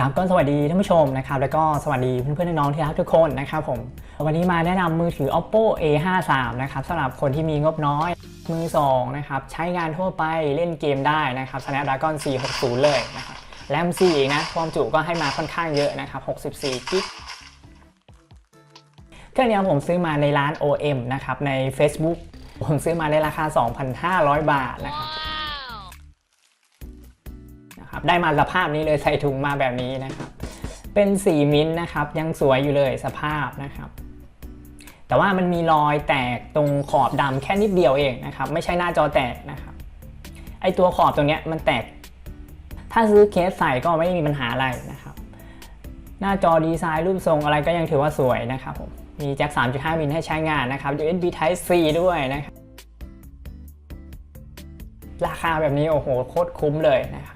ครับก็สวัสดีท่านผู้ชมนะครับแล้วก็สวัสดีเพื่อนๆน้องๆที่รักทุกคนนะครับผมวันนี้มาแนะนำมือถือ oppo a53 นะครับสำหรับคนที่มีงบน้อยมือ2นะครับใช้งานทั่วไปเล่นเกมได้นะครับ snapdragon 460 เลยนะครับแรม4นะความจุก็ให้มาค่อนข้างเยอะนะครับ64กิกเครื่องนี้ผมซื้อมาในร้าน OM นะครับใน Facebook ผมซื้อมาในราคา 2,500 บาทนะครับนะครับ ได้มาสภาพนี้เลยใส่ถุงมาแบบนี้นะครับ เป็นสีมิ้นนะครับ ยังสวยอยู่เลยสภาพนะครับ แต่ว่ามันมีรอยแตกตรงขอบดำแค่นิดเดียวเองนะครับ ไม่ใช่หน้าจอแตกนะครับ ไอตัวขอบตรงเนี้ยมันแตก ถ้าซื้อเคสใส่ก็ไม่มีปัญหาอะไรนะครับ หน้าจอดีไซน์รูปทรงอะไรก็ยังถือว่าสวยนะครับผมมีแจ็ค 3.5 มิลให้ใช้งานนะครับ USB Type C ด้วยนะครับ ราคาแบบนี้โอ้โหโคตรคุ้มเลยนะครับ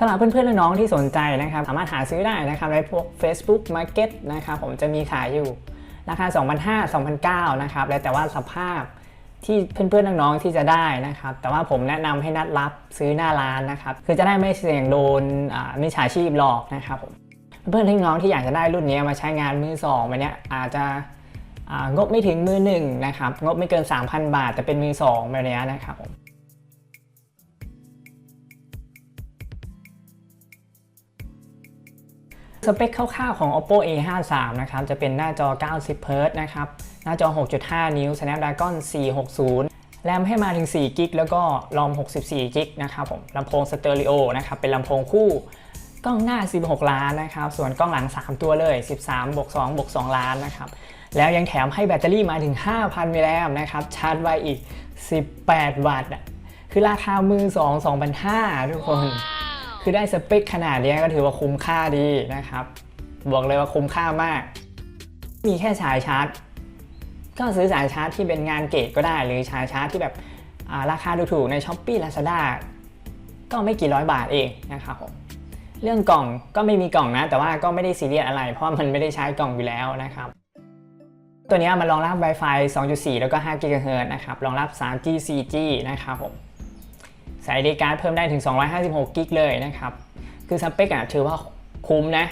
สำหรับเพื่อนๆและน้องที่สนใจนะครับสามารถหาซื้อได้นะครับในพวก Facebook Market นะครับผมจะมีขายอยู่ราคา 2,500 2,900นะครับแล้วแต่ว่าสภาพที่เพื่อนๆน้องๆที่จะได้นะครับ แต่ว่าผมแนะนำให้นัดรับซื้อหน้าร้านนะครับ คือจะได้ไม่เสี่ยงโดนมิจฉาชีพหลอกนะครับผมเพื่อนๆน้องๆที่อยากจะได้รุ่นนี้มาใช้งานมือสองแบบเนี้ยอาจจะงบไม่ถึงมือหนึ่งนะครับงบไม่เกิน 3,000 บาท แต่เป็นมือสองแบบเนี้ยนะครับผม สเปคคร่าวๆของ oppo a53 นะครับ จะเป็นหน้าจอ 90 Hz นะครับ หน้าจอ 6.5 นิ้ว snapdragon 460 แรมให้มาถึง4กิกแล้วก็รอม 64กิกนะครับผม ลำโพงสเตอริโอนะครับ เป็นลำโพงคู่ กล้องหน้า 16 ล้านนะครับ ส่วนกล้องหลัง 3 ตัวเลย 13บวก2บวก2ล้านนะครับ แล้วยังแถมให้แบตเตอรี่มาถึง 5,000 มิลลิแอมป์นะครับ ชาร์จไวอีก 18 วัตต์อะคือราคามือ 2 2,500ทุกคน คือได้สเปคขนาดนี้ก็ถือว่าคุ้มค่าดีนะครับ บอกเลยว่าคุ้มค่ามาก มีแค่สายชาร์จ ก็ซื้อสายชาร์จที่เป็นงานเกรดก็ได้ หรือสายชาร์จที่แบบอ่าราคาถูกๆใน s h อ p e e Lazada ก็ไม่กี่ร้อยบาทเองนะครับผมเรื่องกล่องก็ไม่มีกล่องนะ แต่ว่าก็ไม่ได้ซีเรียสอะไร เพราะมันไม่ได้ใช้กล่องอยู่แล้วนะครับ ตัวนี้มันรองรับ Wi-Fi 2.4 แล้วก็5 GHz นะครับรองรับ 3G 4G นะครับผม ใส่ดีการ์ดเพิ่มได้ถึง 256กิกเลยนะครับ คือสเปคอะถือว่าคุ้มนะ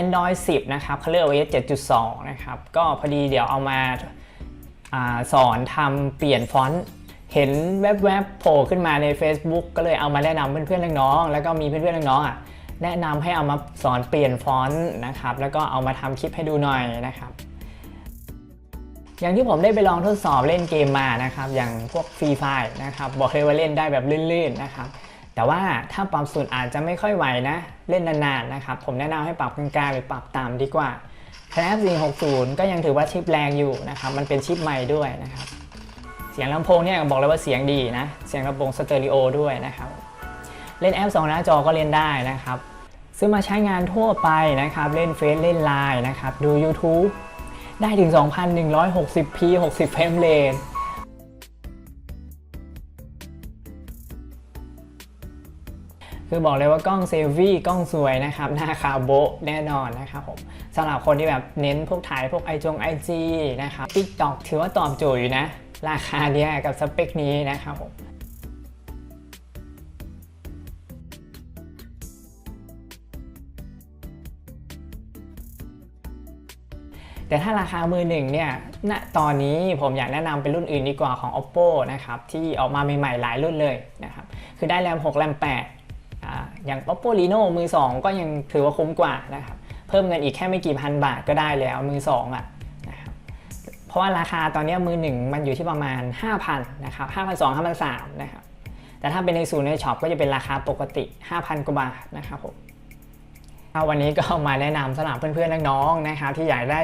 Android 10 นะครับ Color OS 7.2 นะครับ ก็พอดีเดี๋ยวเอามาอาสอนทำเปลี่ยนฟอนต์เห็นแวบๆโผล่ขึ้นมาใน Facebook ก็เลยเอามาแนะนำเพื่อนๆน้องๆแล้วก็มีเพื่อนๆน้องๆอะแนะนำให้เอามาสอนเปลี่ยนฟอนต์นะครับ แล้วก็เอามาทำคลิปให้ดูหน่อยนะครับ อย่างที่ผมได้ไปลองทดสอบเล่นเกมมานะครับ อย่างพวกฟรีไฟนะครับ บอกเลยว่าเล่นได้แบบลื่นๆนะครับ แต่ว่าถ้าปรับสูตรอาจจะไม่ค่อยไหวนะ เล่นนานๆนะครับ ผมแนะนำให้ปรับกลางๆหรือปรับต่ำดีกว่า Snap 460 ก็ยังถือว่าชิปแรงอยู่นะครับ มันเป็นชิปใหม่ด้วยนะครับ เสียงลำโพงเนี่ยบอกเลยว่าเสียงดีนะ เสียงลำโพงสเตอริโอด้วยนะครับ เล่นแอปสองหน้าจอก็เล่นได้นะครับ ซื้อมาใช้งานทั่วไปนะครับ เล่นเฟซเล่นไลน์นะครับ ดู YouTube ได้ถึง 2,160p 60 เฟรมเรทคือบอกเลยว่ากล้องเซลฟี่กล้องสวยนะครับ หน้าคาโบแน่นอนนะครับผมสำหรับคนที่แบบเน้นพวกถ่ายพวกไอจงไอจีนะครับ TikTok ถือว่าตอบโจทย์อยู่นะ ราคาเนี้ยกับสเปคนี้นะครับผม แต่ถ้าราคามือหนึ่งเนี่ยณตอนนี้ผมอยากแนะนำเป็นรุ่นอื่นดีกว่าของ oppo นะครับที่ออกมาใหม่ๆหลายรุ่นเลยนะครับคือได้แรม6แรม8อ่าอย่าง oppo reno มือ 2 ก็ยังถือว่าคุ้มกว่านะครับเพิ่มเงินอีกแค่ไม่กี่พันบาทก็ได้แล้วมือ2อะนะครับเพราะว่าราคาตอนนี้มือ1มันอยู่ที่ประมาณ 5,000นะครับ5,200 5,300นะครับแต่ถ้าเป็นในศูนย์ในช็อปก็จะเป็นราคาปกติ 5,000 กว่าบาทนะครับผมวันนี้ก็มาแนะนำสำหรับเพื่อนๆน้องๆนะครับที่อยากได้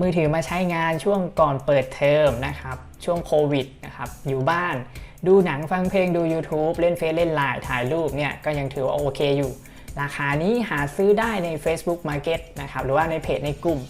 มือถือมาใช้งานช่วงก่อนเปิดเทอมนะครับ ช่วงโควิดนะครับอยู่บ้านดูหนังฟังเพลงดู YouTube เล่นเฟซเล่นไลน์ถ่ายรูปเนี่ยก็ยังถือว่าโอเคอยู่ ราคานี้หาซื้อได้ใน Facebook Market นะครับหรือว่าในเพจในกลุ่ม